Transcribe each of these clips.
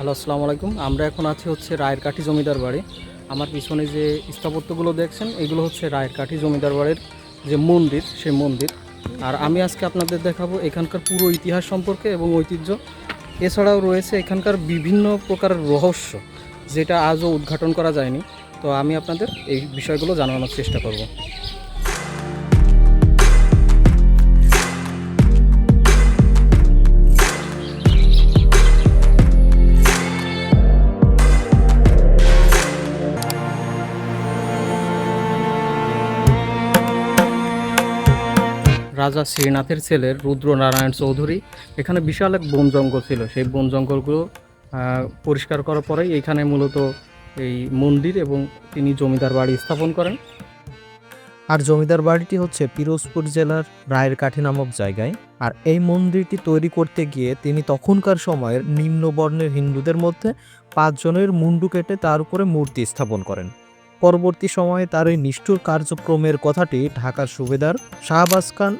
Hello, আসসালামু আলাইকুম। আমরা এখন আছি হচ্ছে রায়ের কাঠি জমিদার বাড়ি। আমার পিছনে যে স্থাপত্যগুলো দেখছেন, এগুলো হচ্ছে রায়ের কাঠি জমিদার বাড়ির যে মন্দির, সেই মন্দির। আর আমি আজকে আপনাদের দেখাবো এখানকার পুরো ইতিহাস সম্পর্কে এবং ঐতিহ্য। এছাড়াও রয়েছে এখানকার বিভিন্ন প্রকার রহস্য, যেটা আজও উদ্ঘাটন করা যায়নি। তো আমি আপনাদের এই বিষয়গুলো জানানোর চেষ্টা করব। রাজা শ্রীনাথের ছেলের রুদ্রনারায়ণ চৌধুরী। এখানে বিশাল এক বন জঙ্গল ছিল। সেই বন জঙ্গলগুলো পরিষ্কার করার পরেই এখানে মূলত এই মন্দির এবং তিনি জমিদার বাড়ি স্থাপন করেন। আর জমিদার বাড়িটি হচ্ছে পিরোজপুর জেলার রায়ের কাঠি নামক জায়গায়। আর এই মন্দিরটি তৈরি করতে গিয়ে তিনি তখনকার সময়ের নিম্নবর্ণের হিন্দুদের মধ্যে পাঁচজনের মুন্ডু কেটে তার উপরে মূর্তি স্থাপন করেন। পরবর্তী সময়ে তার এই নিষ্ঠুর কার্যক্রমের কথাটি ঢাকার সুবেদার শাহবাজ খান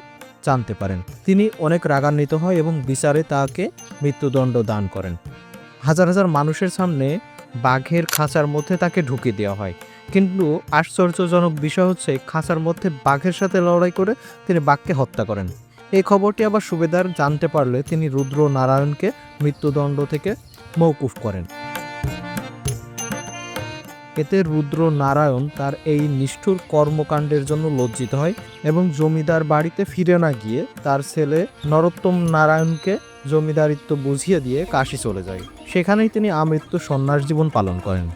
জানতে পারেন। তিনি অনেক রাগান্বিত হয় এবং বিচারে তাকে মৃত্যুদণ্ড দান করেন। হাজার হাজার মানুষের সামনে বাঘের খাঁচার মধ্যে তাকে ঢুকিয়ে দেওয়া হয়। কিন্তু আশ্চর্যজনক বিষয় হচ্ছে, খাঁচার মধ্যে বাঘের সাথে লড়াই করে তিনি বাঘকে হত্যা করেন। এই খবরটি আবার সুবেদার জানতে পারলে তিনি রুদ্র নারায়ণকে মৃত্যুদণ্ড থেকে মৌকুফ করেন। এতে রুদ্র নারায়ণ তার এই নিষ্ঠুর কর্মকাণ্ডের জন্য লজ্জিত হয় এবং জমিদার বাড়িতে ফিরে না গিয়ে তার ছেলে নরোত্তম নারায়ণকে জমিদারিত্ব বুঝিয়ে দিয়ে কাশি চলে যায়। সেখানেই তিনি আমৃত্যু সন্ন্যাস জীবন পালন করেন।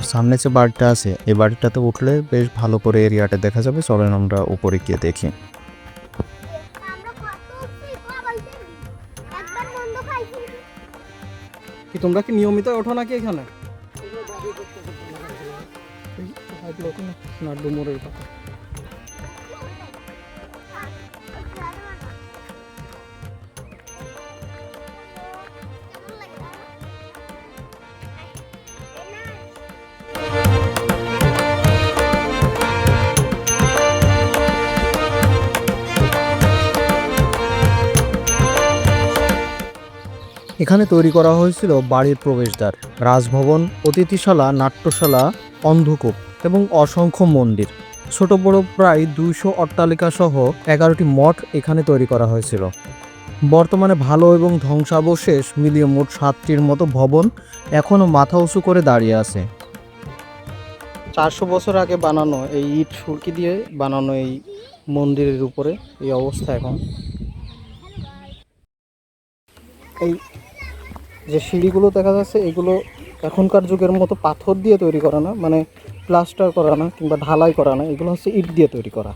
আর সামনে যে বাড়িটা আছে এই বাড়িটাতে উঠলে বেশ ভালো করে এরিয়াটা দেখা যাবে চলেন আমরা উপরে গিয়ে দেখি কি তোমরা কি নিয়মিত ওঠো নাকি এখানে না ডুমুরের কথা এখানে তৈরি করা হয়েছিল বাড়ির প্রবেশদ্বার, রাজভবন, অতিথিশালা, নাট্যশালা, অন্ধকূপ এবং অসংখ্য মন্দির। ছোট বড় প্রায় দুইশো অট্টালিকা সহ এগারোটি মঠ এখানে তৈরি করা হয়েছিল। বর্তমানে ভালো এবং ধ্বংসাবশেষ মিলিয়ে মোট সাতটির মতো ভবন এখনও মাথা উঁচু করে দাঁড়িয়ে আছে। চারশো বছর আগে বানানো এই ইট সুরকি দিয়ে বানানো এই মন্দিরের উপরে এই অবস্থা এখন। এই যে সিঁড়িগুলো দেখা যাচ্ছে, এগুলো এখনকার যুগের মতো পাথর দিয়ে তৈরি করা না মানে প্লাস্টার করা না কিংবা ঢালাই করা না, এগুলো হচ্ছে ইট দিয়ে তৈরি করা।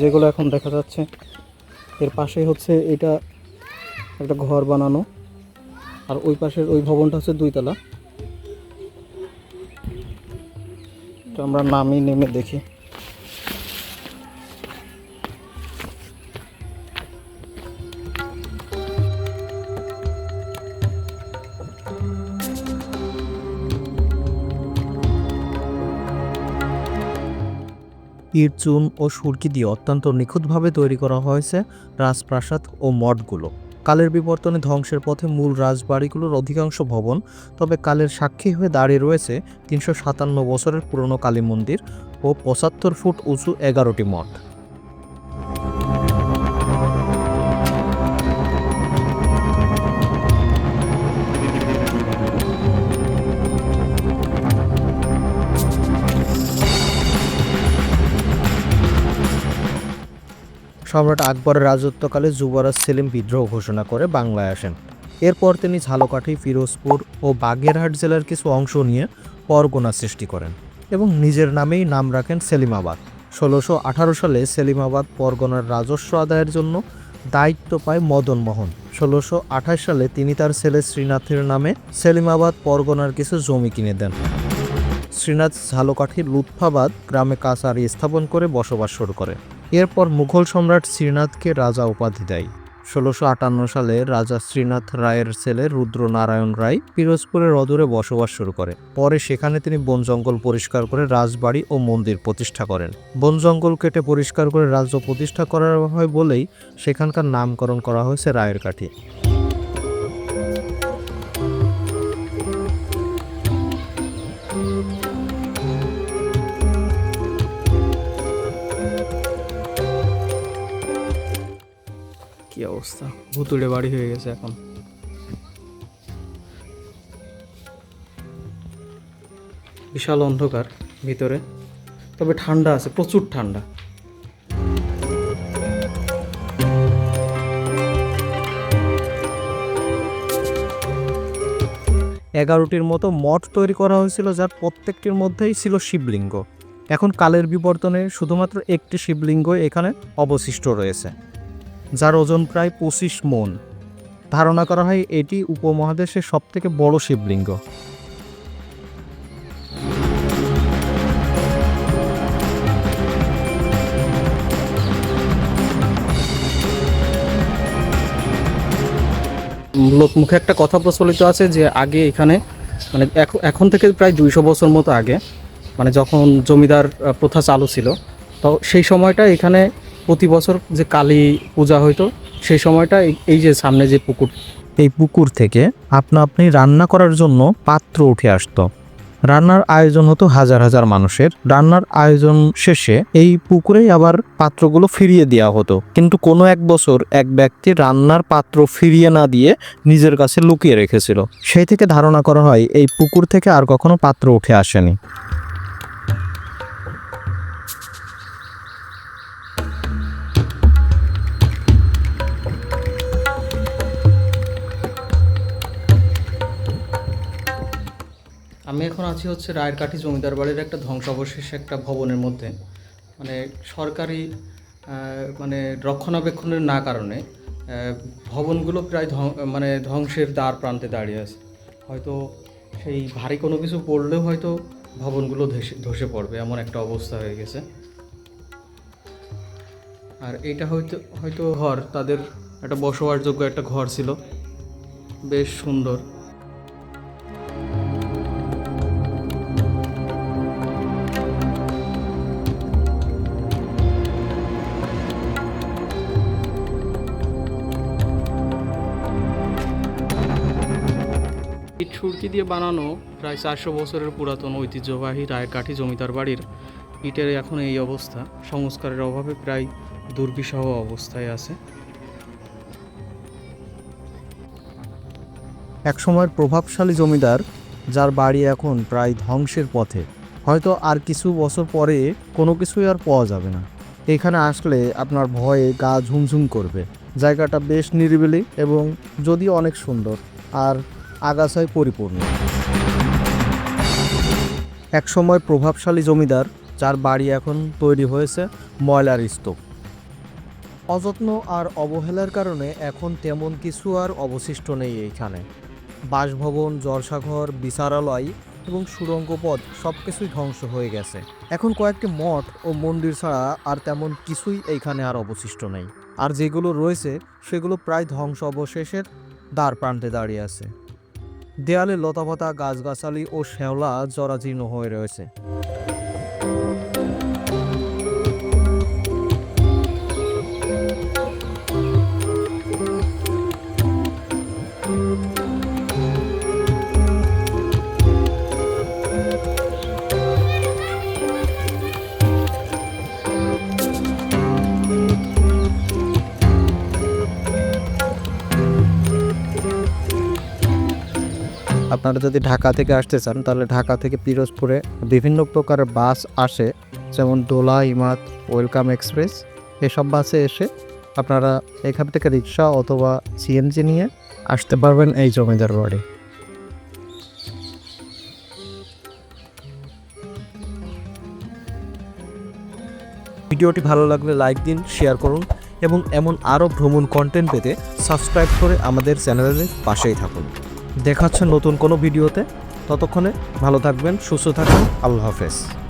যেগুলো এখন দেখা যাচ্ছে, এর পাশেই হচ্ছে এটা একটা ঘর বানানো, আর ওই পাশের ওই ভবনটা হচ্ছে দুইতলা। তো আমরা নামি নেমে দেখি। ইট, চুন ও সুরকি দিয়ে অত্যন্ত নিখুঁতভাবে তৈরি করা হয়েছে রাজপ্রাসাদ ও মঠগুলো। কালের বিবর্তনে ধ্বংসের পথে মূল রাজবাড়িগুলোর অধিকাংশ ভবন, তবে কালের সাক্ষী হয়ে দাঁড়িয়ে রয়েছে তিনশো সাতান্ন বছরের পুরনো কালী মন্দির ও পঁচাত্তর ফুট উঁচু এগারোটি মঠ। সম্রাট আকবরের রাজত্বকালে যুবরাজ সেলিম বিদ্রোহ ঘোষণা করে বাংলায় আসেন। এরপর তিনি ঝালকাঠি, ফিরোজপুর ও বাগেরহাট জেলার কিছু অংশ নিয়ে পরগনা সৃষ্টি করেন এবং নিজের নামেই নাম রাখেন সেলিমাবাদ। ষোলোশো আঠারো সালে সেলিমাবাদ পরগনার রাজস্ব আদায়ের জন্য দায়িত্ব পায় মদন মোহন। ষোলোশো আঠাশ সালে তিনি তার ছেলে শ্রীনাথের নামে সেলিমাবাদ পরগনার কিছু জমি কিনে দেন। শ্রীনাথ ঝালকাঠির লুৎফাবাদ গ্রামে কাছারি স্থাপন করে বসবাস শুরু করে। এরপর মুঘল সম্রাট শ্রীনাথকে রাজা উপাধি দেয়। ষোলোশো আটান্ন সালে রাজা শ্রীনাথ রায়ের ছেলে রুদ্রনারায়ণ রায় পিরোজপুরের অদূরে বসবাস শুরু করে। পরে সেখানে তিনি বন জঙ্গল পরিষ্কার করে রাজবাড়ি ও মন্দির প্রতিষ্ঠা করেন। বন জঙ্গল কেটে পরিষ্কার করে রাজ্য প্রতিষ্ঠা করা হয় বলেই সেখানকার নামকরণ করা হয়েছে রায়ের কাঠি। অবস্থা। ভুতুড়ে বাড়ি হয়ে গেছে এখন। বিশাল অন্ধকার ভিতরে। তবে ঠান্ডা আছে, প্রচুর ঠান্ডা। এগারোটির মতো মঠ তৈরি করা হয়েছিল, যার প্রত্যেকটির মধ্যেই ছিল শিবলিঙ্গ। এখন কালের বিবর্তনে শুধুমাত্র একটি শিবলিঙ্গ এখানে অবশিষ্ট রয়েছে। যার ওজন প্রায় পঁচিশ মন। ধারণা করা হয় এটি উপমহাদেশের সবথেকে বড় শিবলিঙ্গ। লোক মুখে একটা কথা প্রচলিত আছে যে আগে এখানে মানে এখ- এখন থেকে প্রায় দুইশো বছর মতো আগে মানে যখন জমিদার প্রথা চালু ছিল, তো সেই সময়টা এখানে প্রতি বছর যে কালী পূজা হইতো, সেই সময়টা এই- যে সামনে যে পুকুর। এই পুকুর থেকে আপনা আপনি রান্না করার জন্য পাত্র উঠে আসতো। রান্নার আয়োজন হতো হাজার হাজার মানুষের। রান্নার আয়োজন শেষে এই পুকুরেই আবার পাত্রগুলো ফিরিয়ে দেওয়া হতো। কিন্তু কোনো এক বছর এক ব্যক্তি রান্নার পাত্র ফিরিয়ে না দিয়ে নিজের কাছে লুকিয়ে রেখেছিল। সেই থেকে ধারণা করা হয়, এই পুকুর থেকে আর কখনো পাত্র উঠে আসেনি। আমি এখন আছি হচ্ছে রায়েরকাঠি জমিদার বাড়ির একটা ধ্বংসাবশেষ একটা ভবনের মধ্যে। মানে সরকারি মানে রক্ষণাবেক্ষণের না কারণে ভবনগুলো প্রায় মানে ধ্বংসের দ্বার প্রান্তে দাঁড়িয়ে আছে। হয়তো সেই ভারী কোনো কিছু পড়লেও হয়তো ভবনগুলো ধসে ধসে পড়বে, এমন একটা অবস্থা হয়ে গেছে। আর এটা হয়তো হয়তো ঘর, তাদের একটা বসবাসযোগ্য একটা ঘর ছিল। বেশ সুন্দর। ইট সুরকি দিয়ে বানানো প্রায় চারশো বছরের পুরাতন ঐতিহ্যবাহী রায়কাঠি জমিদার বাড়ির ইটের এখন এই অবস্থা। সংস্কারের অভাবে প্রায় দুর্বিষহ অবস্থায় আছে। একসময়ের প্রভাবশালী জমিদার, যার বাড়ি এখন প্রায় ধ্বংসের পথে। হয়তো আর কিছু বছর পরে কোনো কিছুই আর পাওয়া যাবে না। এখানে আসলে আপনার ভয়ে গা ঝুমঝুম করবে। জায়গাটা বেশ নিরিবিলি এবং যদিও অনেক সুন্দর। আর আগাছায় পরিপূর্ণ। একসময় প্রভাবশালী জমিদার, যার বাড়ি এখন তৈরি হয়েছে ময়লার স্তূপ। অযত্ন আর অবহেলার কারণে এখন তেমন কিছু আর অবশিষ্ট নেই এইখানে। বাসভবন, জলসাঘর, বিচারালয় এবং সুড়ঙ্গ পথ সব কিছুই ধ্বংস হয়ে গেছে। এখন কয়েকটি মঠ ও মন্দির ছাড়া আর তেমন কিছুই এইখানে আর অবশিষ্ট নেই। আর যেগুলো রয়েছে, সেগুলো প্রায় ধ্বংস অবশেষের দ্বার প্রান্তে দাঁড়িয়ে আছে। দেয়ালে লতাপাতা গাছগাছালি ও শ্যাওলা জরাজীর্ণ হয়ে রয়েছে। আপনারা যদি ঢাকা থেকে আসতে চান, তাহলে ঢাকা থেকে পিরোজপুরে বিভিন্ন প্রকারের বাস আসে, যেমন দোলা, ইমাত, ওয়েলকাম এক্সপ্রেস। এসব বাসে এসে আপনারা এখান থেকে রিক্সা অথবা সিএনজি নিয়ে আসতে পারবেন এই জমিদার বাড়ি। ভিডিওটি ভালো লাগলে লাইক দিন, শেয়ার করুন এবং এমন আরও ভ্রমণ কন্টেন্ট পেতে সাবস্ক্রাইব করে আমাদের চ্যানেলের পাশেই থাকুন। দেখা হচ্ছে নতুন কোনো ভিডিওতে। ততক্ষণে ভালো থাকবেন সুস্থ থাকবেন। আল্লাহ হাফেজ।